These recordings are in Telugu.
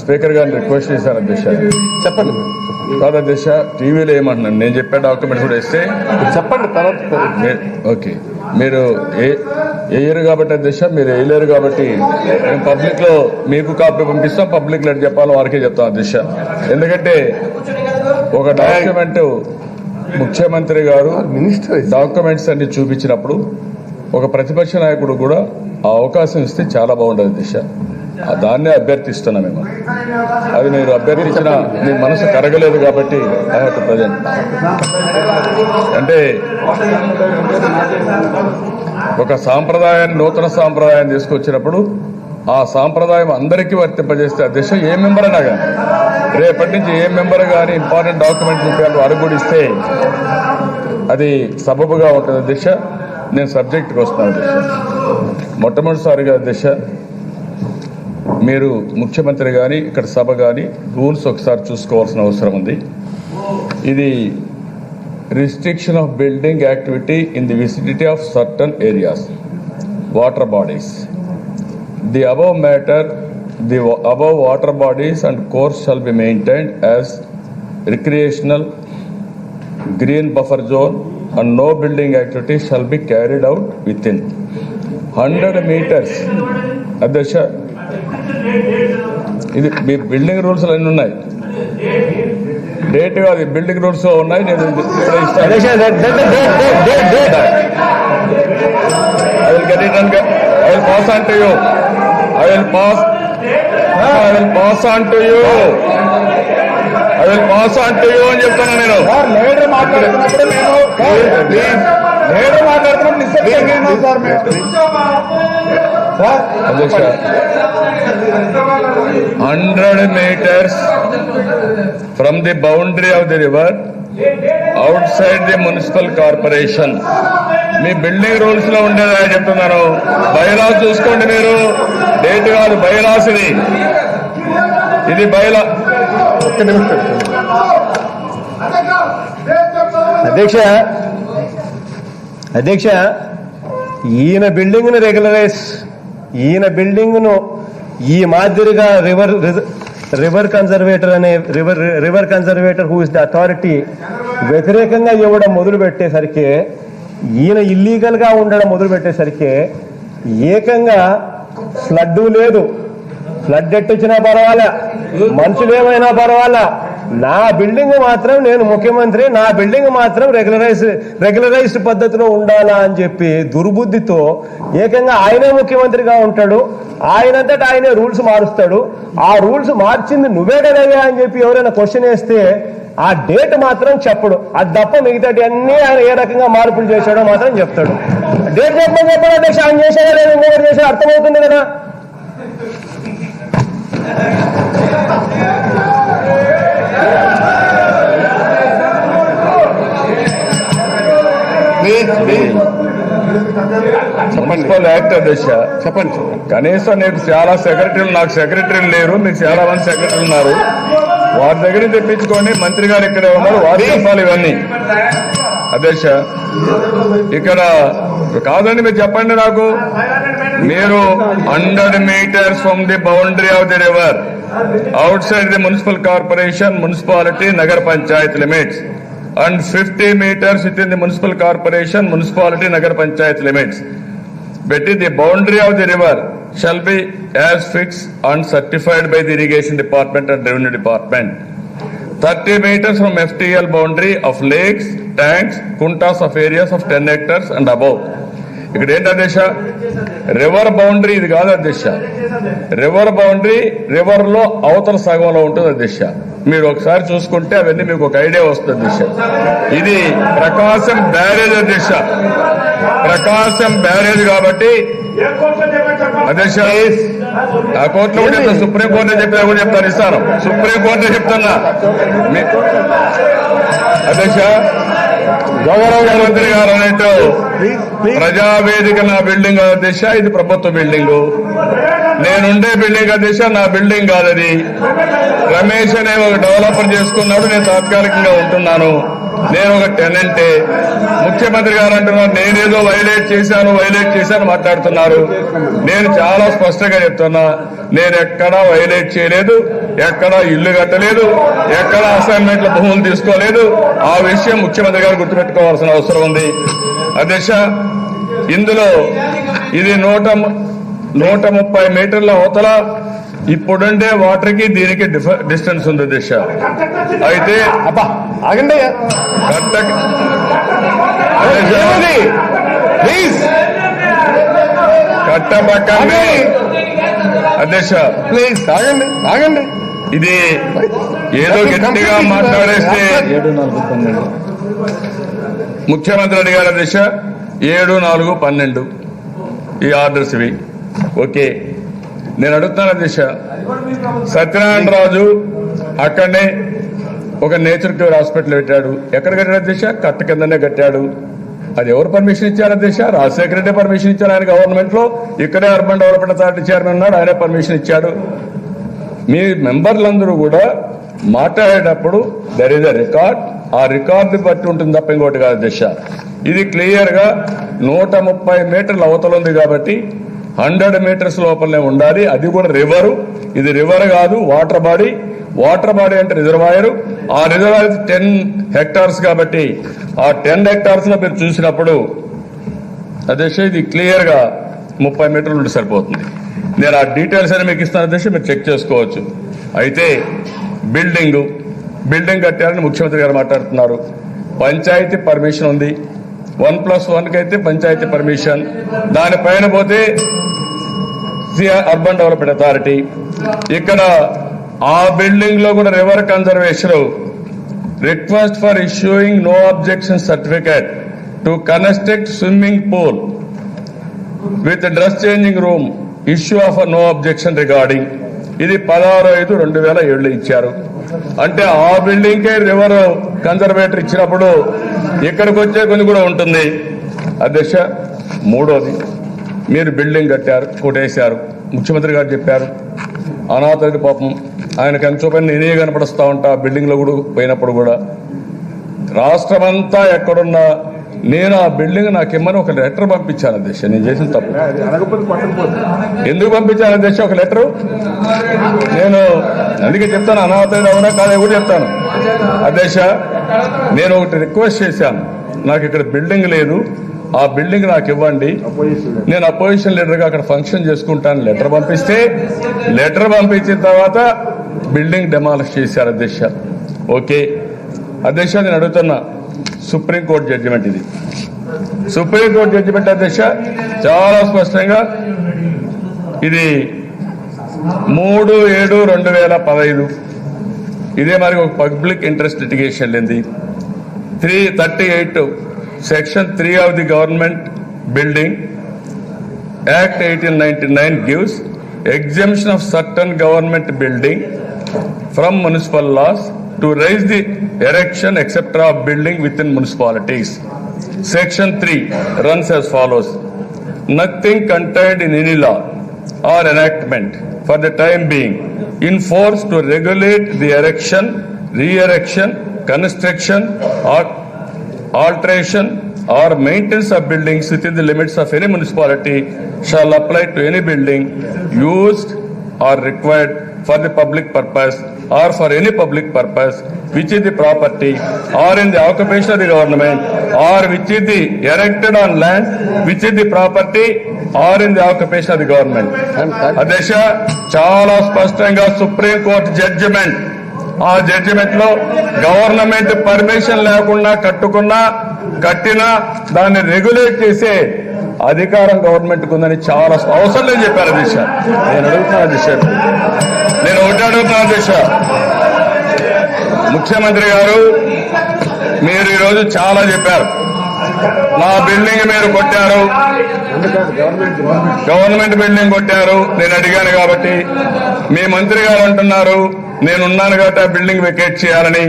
స్పీకర్ గారిని రిక్వెస్ట్ చేశాను అధ్యక్ష. చెప్పండి. కాదు అధ్యక్ష టీవీలో ఏమంటున్నాను నేను చెప్పే డాక్యుమెంట్స్ కూడా ఇస్తే. చెప్పండి తర్వాత ఓకే. మీరు ఏ వేయరు కాబట్టి అధ్యక్ష? మీరు వేయలేరు కాబట్టి? మేము పబ్లిక్లో మీకు కాపీ పంపిస్తాం పబ్లిక్లో ఎట్లా చెప్పాలో వారికే చెప్తాం అధ్యక్ష. ఎందుకంటే ఒక డాక్యుమెంట్ ముఖ్యమంత్రి గారు మినిస్టర్ డాక్యుమెంట్స్ అన్ని చూపించినప్పుడు ఒక ప్రతిపక్ష నాయకుడు కూడా ఆ అవకాశం ఇస్తే చాలా బాగుంటుంది దిశ దాన్నే అభ్యర్థిస్తున్నా మేము. అది మీరు అభ్యర్థించిన మీ మనసు కరగలేదు కాబట్టి ఐ హ్యావ్ టు ప్రజెంట్ అంటే ఒక సాంప్రదాయాన్ని నూతన సాంప్రదాయాన్ని తీసుకొచ్చినప్పుడు ఆ సాంప్రదాయం అందరికీ వర్తింపజేస్తే అధ్యక్ష ఏ మెంబర్ అయినా కానీ రేపటి నుంచి ఏ మెంబర్ కానీ ఇంపార్టెంట్ డాక్యుమెంట్ చూపించాలి అడుగుడిస్తే అది సబబుగా ఉంటుంది. అధ్యక్ష నేను సబ్జెక్ట్కి వస్తాను అధ్యక్ష మొట్టమొదటిసారిగా అధ్యక్ష మీరు ముఖ్యమంత్రి కానీ ఇక్కడ సభ కానీ రూల్స్ ఒకసారి చూసుకోవాల్సిన అవసరం ఉంది. ఇది restriction of building activity in the vicinity of certain areas water bodies. The above matter the above water bodies and course shall be maintained as recreational green buffer zone and no building activity shall be carried out within. Hundred metres అధ్యక్ష ఇది బిల్డింగ్ రూల్స్ అన్ని ఉన్నాయి? డేట్ కాదు బిల్డింగ్ రూల్స్ ఉన్నాయి నేను పాస్ అంటూ I will pass I will pass అంటూ యూ ఐ విల్ పాస్ అంటూ యూ అని చెప్తున్నా నేను. నేను లీడర్ మాట్లాడుతున్నప్పుడు నిశ్శబ్దంగా సార్ మేము. Hundred metres from the boundary of the river outside the municipal corporation. Me building రూల్స్లో ఉండేదా చెప్తున్నాను బైలాస్ చూసుకోండి మీరు. డేట్ కాదు బైలాస్ ఇది ఇది బైలా. ఒక్క నిమిషం. అధ్యక్ష అధ్యక్ష ఈయన బిల్డింగ్ను రెగ్యులరైజ్ ఈయన బిల్డింగ్ను ఈ మాదిరిగా రివర్ రివర్ కన్జర్వేటర్ అనే river river conservator who is the authority వ్యతిరేకంగా ఇవ్వడం మొదలు పెట్టేసరికి ఈయన ఇల్లీగల్గా ఉండడం మొదలు పెట్టేసరికి ఏకంగా ఫ్లడ్ లేదు. ఫ్లడ్ ఎట్టొచ్చినా పర్వాలా. మనుషులు ఏమైనా పర్వాలా. నా బిల్డింగ్ మాత్రం నేను ముఖ్యమంత్రి నా బిల్డింగ్ మాత్రం రెగ్యులరైజ్ రెగ్యులరైజ్డ్ పద్ధతిలో ఉండాలా అని చెప్పి దుర్బుద్ధితో ఏకంగా ఆయనే ముఖ్యమంత్రిగా ఉంటాడు. ఆయనంతటా ఆయనే రూల్స్ మారుస్తాడు. ఆ రూల్స్ మార్చింది నువ్వే కదయ్యా అని చెప్పి ఎవరైనా క్వశ్చన్ వేస్తే ఆ డేట్ మాత్రం చెప్పడు. అది తప్ప మిగతాటి అన్ని ఆయన ఏ రకంగా మార్పులు చేశాడో మాత్రం చెప్తాడు. డేట్ చెప్పమని చెప్పాడు అధ్యక్ష ఆయన చేశాడా లేదా ఇంకొకటి అర్థమవుతుంది కదా. మున్సిపల్ యాక్ట్ అధ్యక్ష. చెప్పండి. కనీసం నీకు చాలా సెక్రటరీలు నాకు సెక్రటరీలు లేరు. మీకు చాలా మంది సెక్రటరీలు ఉన్నారు. వారి దగ్గర నుంచి తెప్పించుకోండి మంత్రి గారు ఇక్కడే ఉన్నారు. వారు చెప్పాలి ఇవన్నీ. అధ్యక్ష ఇక్కడ కాదండి మీరు చెప్పండి నాకు. మీరు hundred metres from the boundary of the river outside the municipal corporation municipality నగర panchayat limits and fifty metres within the municipal corporation municipality నగర panchayat limits between the boundary of the river shall be as fix and certified by the irrigation department and revenue department thirty metres from FTL boundary of lakes tanks కుంటాస్ of areas of ten hectares and above ఇక్కడ ఏంటి అధ్యక్ష? రివర్ బౌండరీ ఇది కాదు అధ్యక్ష. రివర్ బౌండరీ రివర్లో అవతల సగంలో ఉంటుంది అధ్యక్ష. మీరు ఒకసారి చూసుకుంటే అవన్నీ మీకు ఒక ఐడియా వస్తుంది అధ్యక్ష. ఇది ప్రకాశం బ్యారేజ్ అధ్యక్ష. ప్రకాశం బ్యారేజ్ కాబట్టి అధ్యక్ష ఆ కోర్టులో కూడా చెప్తాను సుప్రీం కోర్టు చెప్పినా కూడా చెప్తాను ఇస్తాను. సుప్రీం కోర్టు చెప్తున్నా అధ్యక్ష గౌరవ మంత్రి గారు అన్నట్టు ప్రజావేదిక నా బిల్డింగ్ అధ్యక్ష ఇది ప్రభుత్వ బిల్డింగ్. నేనుండే బిల్డింగ్ అధ్యక్ష నా బిల్డింగ్ కాదు రమేష్ అనే ఒక డెవలపర్ చేసుకున్నాడు నేను తాత్కాలికంగా ఉంటున్నాను. నేను ఒక టెనెంటే. ముఖ్యమంత్రి గారు అంటున్నారు నేనేదో వైలేట్ చేశాను వైలేట్ చేశాను మాట్లాడుతున్నారు. నేను చాలా స్పష్టంగా చెప్తున్నా నేను ఎక్కడా వైలేట్ చేయలేదు ఎక్కడా ఇల్లు కట్టలేదు ఎక్కడా అసైన్మెంట్ల భూములు తీసుకోలేదు. ఆ విషయం ముఖ్యమంత్రి గారు గుర్తుపెట్టుకోవాల్సిన అవసరం ఉంది. అధ్యక్ష ఇందులో ఇది నూట నూట ముప్పై మీటర్ల అవతల ఇప్పుడుండే వాటర్కి దీనికి డిఫ- డిస్టెన్స్ ఉంది దిశ. అయితే అబ్బా ఆగండి. అయ్యా. కట్ట ఏమది? ప్లీజ్ కట్ట పక్కనే అధ్యక్ష ప్లీజ్ ఆగండి ఆగండి. ఇది ఏదో గట్టిగా మాట్లాడేస్తే ముఖ్యమంత్రి అడిగారు దిశ. ఏడు నాలుగు పన్నెండు. ఈ ఆర్డర్స్ ఇవి. ఓకే. నేను అడుగుతున్నాను దిశ సత్యనారాయణ రాజు అక్కడనే ఒక నేచర్ క్యూర్ హాస్పిటల్ పెట్టాడు. ఎక్కడ కట్టాడు దిశ కట్ట కిందనే కట్టాడు. అది ఎవరు పర్మిషన్ ఇచ్చారు దిశ రాజశేఖర రెడ్డి పర్మిషన్ ఇచ్చారు ఆయన గవర్నమెంట్లో ఇక్కడే అర్బన్ డెవలప్మెంట్ అథారిటీ చైర్మన్ ఉన్నాడు ఆయనే పర్మిషన్ ఇచ్చాడు. మీ మెంబర్లందరూ కూడా మాట్లాడేటప్పుడు దర్ ఇస్ అ రికార్డ్ ఆ రికార్డు బట్టి ఉంటుంది తప్ప ఇంకోటి కాదు దిశ ఇది క్లియర్గా నూట ముప్పై మీటర్ల అవతల ఉంది కాబట్టి హండ్రెడ్ మీటర్స్ లోపలనే ఉండాలి. అది కూడా రివరు ఇది రివర్ కాదు వాటర్ బాడీ వాటర్ బాడీ అంటే రిజర్వాయర్ ఆ రిజర్వాయర్ టెన్ హెక్టార్స్ కాబట్టి ఆ టెన్ హెక్టార్స్లో మీరు చూసినప్పుడు అధ్యక్ష ఇది క్లియర్గా ముప్పై మీటర్లు ఉంటే సరిపోతుంది. నేను ఆ డీటెయిల్స్ అని మీకు ఇస్తాను అధ్యక్ష మీరు చెక్ చేసుకోవచ్చు. అయితే బిల్డింగ్ బిల్డింగ్ కట్టాలని ముఖ్యమంత్రి గారు మాట్లాడుతున్నారు. పంచాయతీ పర్మిషన్ ఉంది. వన్ ప్లస్ వన్ కైతే అయితే పంచాయతీ పర్మిషన్. దానిపైన పోతే సిఆర్ అర్బన్ డెవలప్మెంట్ అథారిటీ. ఇక్కడ ఆ బిల్డింగ్లో కూడా river conservation. Request for issuing no objection certificate to construct swimming pool with dress changing room. Issue of no objection regarding. ఇది పదహారు ఐదు రెండు వేల ఏడులో ఇచ్చారు. అంటే ఆ బిల్డింగ్ కే రివర్ కన్జర్వేటర్ ఇచ్చినప్పుడు ఇక్కడికి వచ్చే కొన్ని కూడా ఉంటుంది. అధ్యక్ష మూడోది మీరు బిల్డింగ్ కట్టారు కొట్టేశారు ముఖ్యమంత్రి గారు చెప్పారు అనాథుడి పాపం ఆయనకు ఎంత చూపని నేనే కనపడుస్తూ ఉంటా ఆ బిల్డింగ్లో కూడా పోయినప్పుడు కూడా. రాష్ట్రమంతా ఎక్కడున్నా నేను ఆ బిల్డింగ్ నాకు ఇమ్మని ఒక లెటర్ పంపించాను అధ్యక్ష నేను చేసిన తప్పు. ఎందుకు పంపించాను అధ్యక్ష ఒక లెటర్? నేను అందుకే చెప్తాను అనాథుడు అవునా కాదా కూడా చెప్తాను. అధ్యక్ష నేను ఒకటి రిక్వెస్ట్ చేశాను. నాకు ఇక్కడ బిల్డింగ్ లేదు. ఆ బిల్డింగ్ నాకు ఇవ్వండి. నేను అపోజిషన్ లీడర్గా అక్కడ ఫంక్షన్ చేసుకుంటాను. లెటర్ పంపిస్తే లెటర్ పంపించిన తర్వాత బిల్డింగ్ డెమాలిష్ చేశారు అధ్యక్ష ఓకే. అధ్యక్ష నేను అడుగుతున్నా. సుప్రీంకోర్టు జడ్జిమెంట్ ఇది. సుప్రీంకోర్టు జడ్జిమెంట్ అధ్యక్ష చాలా స్పష్టంగా ఇది మూడు ఏడు రెండు వేల పదహైదు. ఇదే మరి ఒక పబ్లిక్ ఇంట్రెస్ట్ లిటిగేషన్ లేంది. Three thirty eight section three of the government building act eighteen ninety nine gives exemption of certain government building from municipal laws to raise the erection etc of building within municipalities. Section 3 runs as follows. Nothing contained in any law or enactment for the time being in force to regulate the erection, re-erection, construction or alteration or maintenance of buildings within the limits of any municipality shall apply to any building used or required for the public purpose or for any public purpose which is the property or in the occupation of the government or which is the erected on land which is the property or in the occupation of the government. అధ్యక్ష చాలా స్పష్టంగా సుప్రీం కోర్టు జడ్జిమెంట్ ఆ జడ్జిమెంట్లో గవర్నమెంట్ పర్మిషన్ లేకుండా కట్టుకున్నా కట్టినా దాన్ని రెగ్యులేట్ చేసే అధికారం గవర్నమెంట్ ఉందని చాలా అవసరం లేని చెప్పారు అధ్యక్ష నేను అడుగుతున్నా అధ్యక్ష నేను ఒకటి అడుగుతున్నా అధ్యక్ష ముఖ్యమంత్రి గారు మీరు ఈరోజు చాలా చెప్పారు. నా బిల్డింగ్ మీరు కొట్టారు. గవర్నమెంట్ బిల్డింగ్ కొట్టారు. నేను అడిగాను కాబట్టి మీ మంత్రి గారు అంటున్నారు నేను ఉన్నాను కాబట్టి ఆ బిల్డింగ్ వెకేట్ చేయాలని.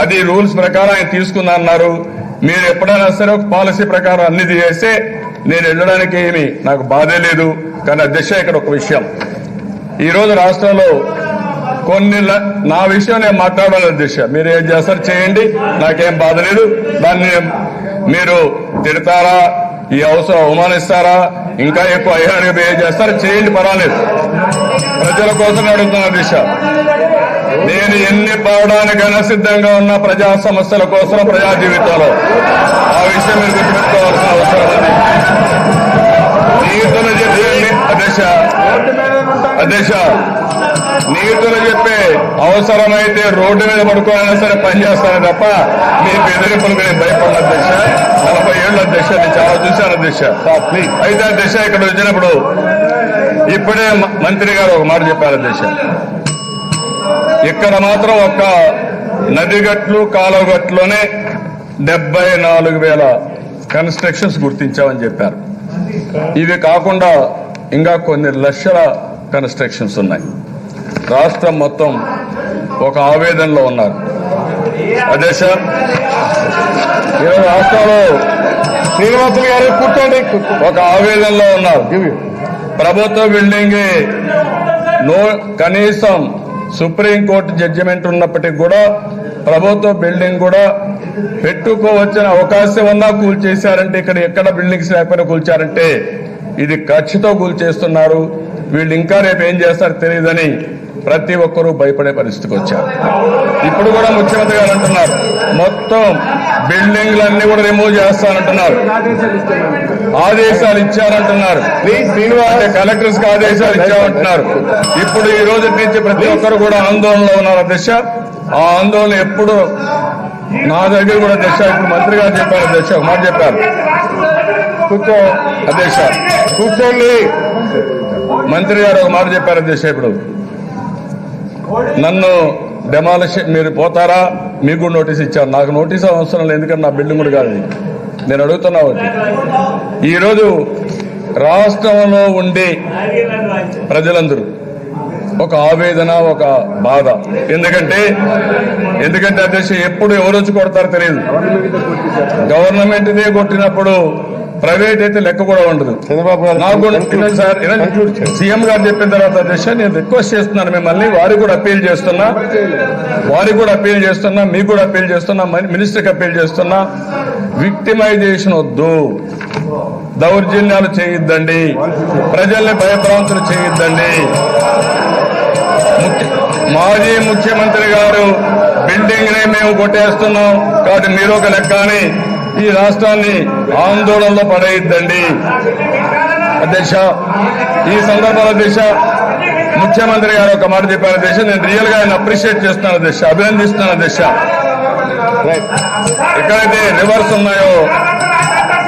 అది రూల్స్ ప్రకారం ఆయన తీసుకున్నారు మీరు ఎప్పుడైనా సరే ఒక పాలసీ ప్రకారం అన్ని చేస్తే నేను వెళ్ళడానికి ఏమి నాకు బాధే లేదు కానీ అధ్యక్ష ఇక్కడ ఒక విషయం. ఈరోజు రాష్ట్రంలో కొన్ని నా విషయం నేను మాట్లాడాలి దిశ. మీరు ఏం చేస్తారు చేయండి నాకేం బాధ లేదు. దాన్ని మీరు తిడతారా? ఈ అవసరం అవమానిస్తారా? ఇంకా ఎక్కువ అయ్యారు ఏం చేస్తారా? చేయండి పర్వాలేదు. ప్రజల కోసం అడుగుతున్న దిశ. నేను ఎన్ని పోవడానికైనా సిద్ధంగా ఉన్న ప్రజా సమస్యల కోసం ప్రజా జీవితంలో ఆ విషయం మీరు గుర్తుపెట్టుకోవాల్సిన అవసరం నీతులు చెప్పే అధ్యక్ష అధ్యక్ష నీతులు చెప్పే అవసరమైతే రోడ్డు మీద పడుకోవాలన్నా సరే పనిచేస్తాను తప్ప మీ బెదిరింపులు మీరు భయపడిన అధ్యక్ష. నలభై ఏళ్ళ అధ్యక్ష నేను చాలా చూశాను అధ్యక్ష. అయితే అధ్యక్ష ఇక్కడ వచ్చినప్పుడు ఇప్పుడే మంత్రి గారు ఒక మాట చెప్పారు అధ్యక్ష. ఇక్కడ మాత్రం ఒక్క నదిగట్లు కాలువగట్లోనే డెబ్బై నాలుగు వేల కన్స్ట్రక్షన్స్ గుర్తించామని చెప్పారు. ఇవి కాకుండా ఇంకా కొన్ని లక్షల కన్స్ట్రక్షన్స్ ఉన్నాయి. రాష్ట్రం మొత్తం ఒక ఆవేదనలో ఉన్నారు. అదే సార్ ఈరోజు రాష్ట్రంలో శ్రీనివాసులు గారు కూర్చోండి. ఒక ఆవేదనలో ఉన్నారు. ప్రభుత్వ బిల్డింగ్ నో కనీసం సుప్రీంకోర్టు జడ్జిమెంట్ ఉన్నప్పటికీ కూడా ప్రభుత్వ బిల్డింగ్ కూడా పెట్టుకోవచ్చిన అవకాశం ఉన్నా కూల్చేశారంటే ఇక్కడ ఎక్కడ బిల్డింగ్స్ లేకపోయినా కూల్చారంటే ఇది ఖర్చుతో కూల్చేస్తున్నారు. వీళ్ళు ఇంకా రేపు ఏం చేస్తారో తెలియదని ప్రతి ఒక్కరూ భయపడే పరిస్థితికి వచ్చారు. ఇప్పుడు కూడా ముఖ్యమంత్రి గారు అంటున్నారు మొత్తం బిల్డింగ్లన్నీ కూడా రిమూవ్ చేస్తానంటున్నారు. ఆదేశాలు ఇచ్చారంటున్నారు. ప్లీజ్ కలెక్టర్స్కి ఆదేశాలు ఇచ్చామంటున్నారు. ఇప్పుడు ఈ రోజు నుంచి ప్రతి ఒక్కరు కూడా ఆందోళనలో ఉన్నారు దశ ఆ ఆందోళన ఎప్పుడు నా దగ్గర కూడా దశ ఇప్పుడు మంత్రి గారు చెప్పారు దశ మాట చెప్పారు. కూర్చో అధ్యక్ష కూర్చోండి మంత్రి గారు ఒక మాట చెప్పారు అధ్యక్ష ఇప్పుడు. నన్ను డెమాలిష్ మీరు పోతారా? మీకు కూడా నోటీస్ ఇచ్చారు నాకు నోటీస్ అవసరం లేదు ఎందుకంటే నా బిల్డింగ్ కూడా కాదు నేను అడుగుతున్నా ఒకటి. ఈరోజు రాష్ట్రంలో ఉండే ప్రజలందరూ ఒక ఆవేదన ఒక బాధ. ఎందుకంటే ఎందుకంటే అధ్యక్ష ఎప్పుడు ఎవరు వచ్చి కొడతారో తెలియదు. గవర్నమెంట్ ఇదే కొట్టినప్పుడు ప్రైవేట్ అయితే లెక్క కూడా ఉండదు. సీఎం గారు చెప్పిన తర్వాత అధ్యక్ష నేను రిక్వెస్ట్ చేస్తున్నాను మిమ్మల్ని వారికి కూడా అప్పీల్ చేస్తున్నా. వారికి కూడా అప్పీల్ చేస్తున్నా మీకు కూడా అప్పీల్ చేస్తున్నా మన- మినిస్టర్కి అప్పీల్ చేస్తున్నా. విక్టిమైజేషన్ వద్దు. దౌర్జన్యాలు చేయొద్దండి. ప్రజల్ని భయభ్రాంతులు చేయొద్దండి. మాజీ ముఖ్యమంత్రి గారు బిల్డింగ్ని మేము కొట్టేస్తున్నాం. కాబట్టి మీరు ఒక లెక్క అని ఈ రాష్ట్రాన్ని ఆందోళనలో పడేయద్దండి. అధ్యక్ష ఈ సందర్భంలో అధ్యక్ష ముఖ్యమంత్రి గారు ఒక మాట చెప్పారు అధ్యక్ష. నేను రియల్గా ఆయన అప్రిషియేట్ చేస్తున్నాను అధ్యక్ష అభినందిస్తున్నాను అధ్యక్ష. ఎక్కడైతే రివర్స్ ఉన్నాయో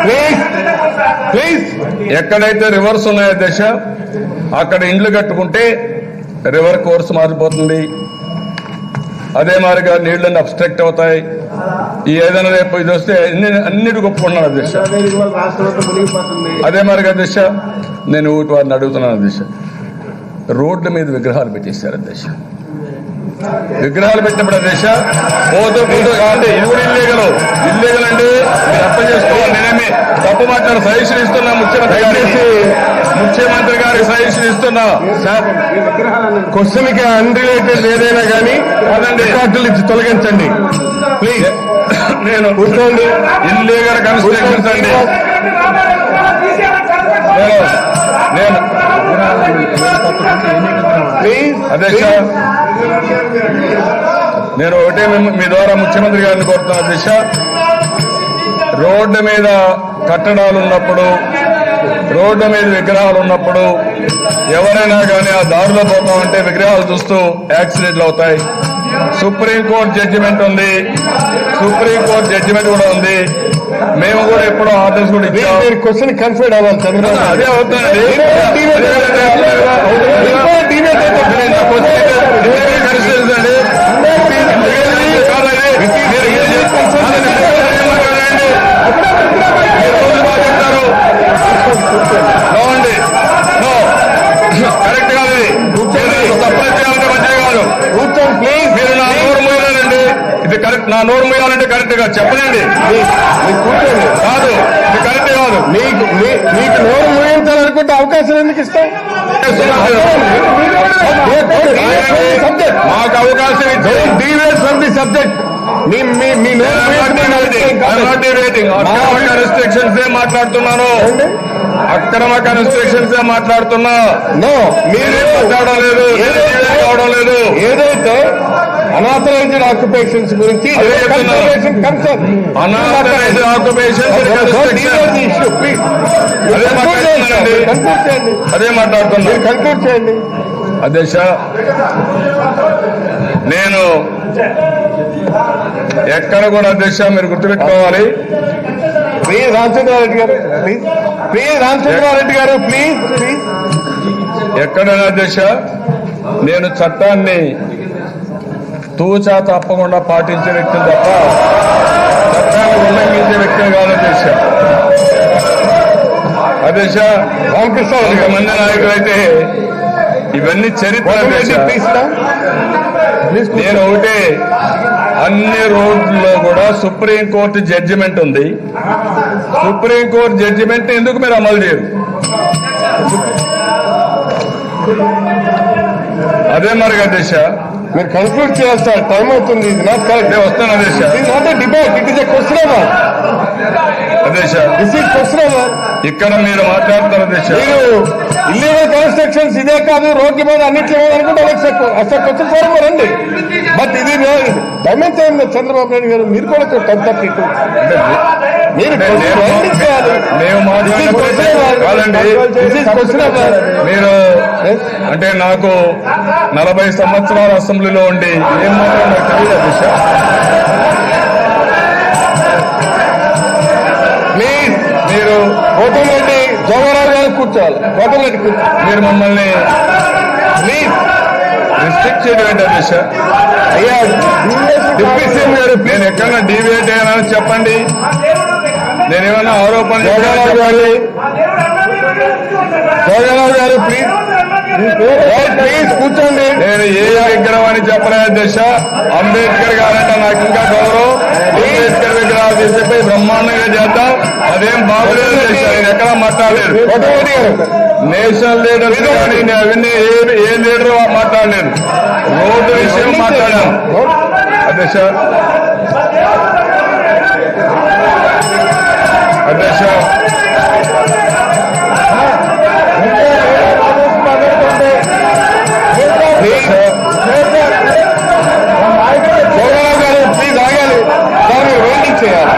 ప్లీజ్ ప్లీజ్ ఎక్కడైతే రివర్స్ ఉన్నాయో దశ అక్కడ ఇండ్లు కట్టుకుంటే రివర్ కోర్స్ మారిపోతుంది. అదే మాదిరిగా నీళ్ళన్నీ అబ్స్ట్రక్ట్ అవుతాయి. ఈ ఏదైనా రేపు ఇది వస్తే అన్ని అన్నిటి ఒప్పుకున్నాను దిశ అదే మారిగా దిశ నేను ఊటి వారిని అడుగుతున్నాను దిశ రోడ్ల మీద విగ్రహాలు పెట్టేశారు దిశ విగ్రహాలు పెట్టినప్పుడు దిశ. పోతూ పోతూ కాదండి ఇది కూడా ఇల్లీగల్. ఇల్లీగల్ అండి మీరు అర్థం చేసుకోవాలి నేనేమి తప్పు మాట్లాడు సజెషన్ ఇస్తున్నా ముఖ్యమంత్రి గారికి? ముఖ్యమంత్రి గారికి సజెషన్ ఇస్తున్నా. క్వశ్చన్కి అన్రిలేటెడ్ ఏదైనా కానీ. రికార్డులు ఇచ్చి తొలగించండి. ప్లీజ్ నేను కూర్చోండి. ఇల్లీగల్ కన్స్ట్రక్షన్స్ అండి. నేను ప్లీజ్ అదే సార్. నేను ఒకటే మీ ద్వారా ముఖ్యమంత్రి గారిని కోరుతున్నా దిశ. రోడ్డు మీద కట్టడాలు ఉన్నప్పుడు రోడ్డు మీద విగ్రహాలు ఉన్నప్పుడు ఎవరైనా కానీ ఆ దారిలో పోతామంటే విగ్రహాలు చూస్తూ యాక్సిడెంట్లు అవుతాయి. సుప్రీంకోర్టు జడ్జిమెంట్ ఉంది. సుప్రీంకోర్టు జడ్జిమెంట్ కూడా ఉంది. మేము కూడా ఎప్పుడో ఆర్డర్స్ కూడా ఇచ్చాం. మీరు క్వశ్చన్ కన్ఫర్డ్ అవ్వాలి చంద్రబాబు అదే అవుతుందండి కరెక్ట్ కాదు ఇది. మీరు సప్లై చేయాలంటే మంచిది కాదు కూర్చోండి ప్లీజ్ మీరు నా నోరు మూయాలండి ఇది కరెక్ట్ నా నోరు మూయాలంటే కరెక్ట్గా చెప్పనండి మీరు కూర్చోండి కాదు ఇది కరెక్ట్ కాదు మీకు మీ- మీకు నోరు మూయించాలనుకుంటే అవకాశం ఎందుకు ఇస్తాం సబ్జెక్ట్ మాకు అవకాశం ఇచ్చి డీవేట్ ఫ్రమ్ ది సబ్జెక్ట్ మీ మీ మీ కన్స్ట్రక్షన్స్ ఏ మాట్లాడుతున్నాను? అక్రమ కన్స్ట్రక్షన్స్ ఏ మాట్లాడుతున్నా? మీరే మాట్లాడడం లేదు? కావడం లేదు? ఏదైతే అనాథరైజ్డ్ ఆక్యుపేషన్స్ గురించి అనాథరైజ్డ్ ఆక్యుపేషన్ ఇష్యూ ప్లీజ్ అదే మాట్లాడుతున్నా. మీరు కన్క్లూడ్ చేయండి. అధ్యక్ష నేను ఎక్కడ కూడా అధ్యక్ష మీరు గుర్తుపెట్టుకోవాలి. ప్లీజ్ రామచంద్రారెడ్డి గారు ప్లీజ్ ప్లీజ్ రామచంద్రారెడ్డి గారు ప్లీజ్ ప్లీజ్ ఎక్కడైనా అధ్యక్ష నేను చట్టాన్ని తూచా తప్పకుండా పాటించే వ్యక్తిని తప్ప చట్టాన్ని ఉల్లంఘించే వ్యక్తిని కాదు అధ్యక్ష అధ్యక్ష రామకృష్ణారెడ్డి గారు. కొంతమంది నాయకులైతే ఇవన్నీ చరిత్ర నేను ఒకటే అన్ని రోడ్లలో కూడా సుప్రీంకోర్టు జడ్జిమెంట్ ఉంది. సుప్రీంకోర్టు జడ్జిమెంట్ ఎందుకు మీరు అమలు చేయరు? అదే మరి అధ్యక్ష మీరు కన్క్లూడ్ సార్ టైం అవుతుంది. ఇది నాట్ కరెక్ట్ వస్తాను అధ్యక్ష debate it is a question అధ్యక్ష ఇక్కడ మీరు మాట్లాడతారు అధ్యక్ష మీరు ఇల్లీగల్ కన్స్ట్రక్షన్స్ ఇదే కాదు రోడ్ల మీద అన్నింటి మీద అనుకుంటే అసలు ఫారం రండి బట్ ఇది అయింది చంద్రబాబు నాయుడు గారు మీరు కూడా టూ మీరు. మీరు Yes. అంటే నాకు నలభై సంవత్సరాల అసెంబ్లీలో ఉండి ఏం మాట్లాడాలో నాకు తెలియదు అధ్యక్ష మీరు కోటంరెడ్డి జవహర్లాల్ గారు కూర్చోవాలి. కోటంరెడ్డి కూర్చోవాలి. మీరు మమ్మల్ని ప్లీజ్ రిస్ట్రిక్ట్ చేయడం ఏంటి అధ్యక్ష అయ్యా డిప్యూటీ సీఎం గారు నేను ఎక్కడన్నా డీవియేట్ అయ్యానని చెప్పండి. నేనేమన్నా ఆరోపణ జవహర్లాల్ గారు జవహర్లాల్ గారు ప్లీజ్ ప్లీజ్ కూర్చోండి. నేను ఏ విగ్రహం అని చెప్పలేదు అధ్యక్ష అంబేద్కర్ గారంటే నాకు ఇంకా గౌరవం. అంబేద్కర్ మాట్లాడలేదు. నేషనల్ లీడర్ అవన్నీ ఏ లీడర్ మాట్లాడలేదు. రోడ్డు విషయం మాట్లాడాను అధ్యక్ష. అధ్యక్ష. చేయాలి.